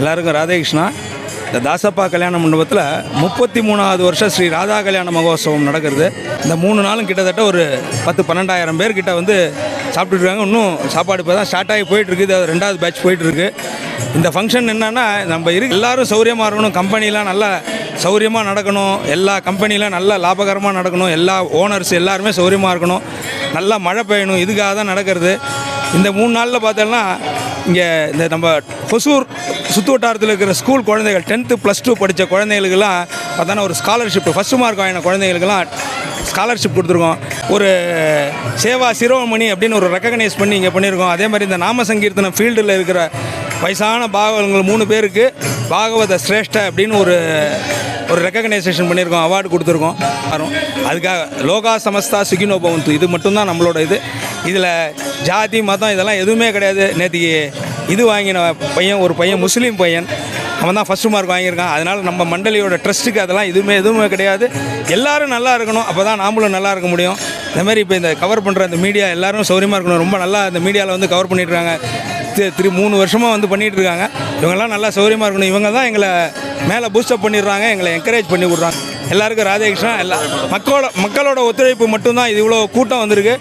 எல்லாருக்கும் ராதேகிருஷ்ணா. இந்த தாசப்பா கல்யாண மண்டபத்தில் முப்பத்தி மூணாவது வருஷம் ஸ்ரீ ராதா கல்யாண மகோத்சவம் நடக்கிறது. இந்த மூணு நாளும் கிட்டத்தட்ட ஒரு பத்து பன்னெண்டாயிரம் பேர்கிட்ட வந்து சாப்பிட்டுருக்காங்க இன்னும் சாப்பாடு இப்போ தான் ஸ்டார்ட் ஆகி போயிட்டு இருக்குது அது ரெண்டாவது பேட்ச் போயிட்டுருக்கு. இந்த ஃபங்க்ஷன் என்னென்னா நம்ம இரு எல்லோரும் சௌரியமாக இருக்கணும். கம்பெனிலாம் நல்லா சௌரியமாக நடக்கணும். எல்லா கம்பெனிலாம் நல்லா லாபகரமாக நடக்கணும். எல்லா ஓனர்ஸ் எல்லாருமே சௌரியமாக இருக்கணும். நல்லா மழை பெய்யணும். இதுக்காக தான் நடக்கிறது. இந்த மூணு நாளில் பார்த்தோம்னா இங்கே இந்த நம்ம ஒசூர் சுற்று வட்டாரத்தில் இருக்கிற ஸ்கூல் குழந்தைகள் டென்த்து ப்ளஸ் டூ படித்த குழந்தைகளுக்கெல்லாம் பார்த்தோன்னா ஒரு ஸ்காலர்ஷிப் ஃபஸ்ட்டு மார்க் வாங்கின குழந்தைகளுக்கெல்லாம் ஸ்காலர்ஷிப் கொடுத்துருக்கோம். ஒரு சேவா சிரோமணி அப்படின்னு ஒரு ரெக்கக்னைஸ் பண்ணி இங்கே பண்ணியிருக்கோம் அதே மாதிரி இந்த நாம சங்கீர்த்தனம் ஃபீல்டில் இருக்கிற வயசான பாகவங்கள் மூணு பேருக்கு பாகவத சிரேஷ்ட அப்படின்னு ஒரு ஒரு ரெக்கக்னைசேஷன் பண்ணியிருக்கோம் அவார்டு கொடுத்துருக்கோம். வரும் அதுக்காக லோகா சமஸ்தா சுகினோ பவந்து இது மட்டும்தான் நம்மளோட இது. இதில் ஜாதி மதம் இதெல்லாம் எதுவுமே கிடையாது. நேற்றுக்கு இது வாங்கின பையன் ஒரு பையன் முஸ்லீம் பையன். அவன் தான் ஃபஸ்ட்டு மார்க் வாங்கியிருக்கான். அதனால் நம்ம மண்டலியோட ட்ரஸ்ட்டுக்கு அதெல்லாம் எதுவுமே எதுவுமே கிடையாது. எல்லோரும் நல்லா இருக்கணும். அப்போ தான் நாமளும் நல்லா இருக்க முடியும். இந்த மாதிரி இப்போ இந்த கவர் பண்ணுற இந்த மீடியா எல்லோரும் சௌரியமாக இருக்கணும். ரொம்ப நல்லா இந்த மீடியாவில் வந்து கவர் பண்ணிட்டுருக்காங்க திரு மூணு வருஷமாக வந்து பண்ணிகிட்டு இருக்காங்க இவங்கெல்லாம் நல்லா சௌகரியமாக இருக்கணும். இவங்க தான் எங்களை மேலே பூஸ்டப் பண்ணிடுறாங்க எங்களை என்கரேஜ் பண்ணி விட்றாங்க. எல்லாருக்கும் ராதாகிருஷ்ணன் எல்லா மக்களோட மக்களோட ஒத்துழைப்பு மட்டும்தான் இது இவ்வளோ கூட்டம் வந்திருக்கு.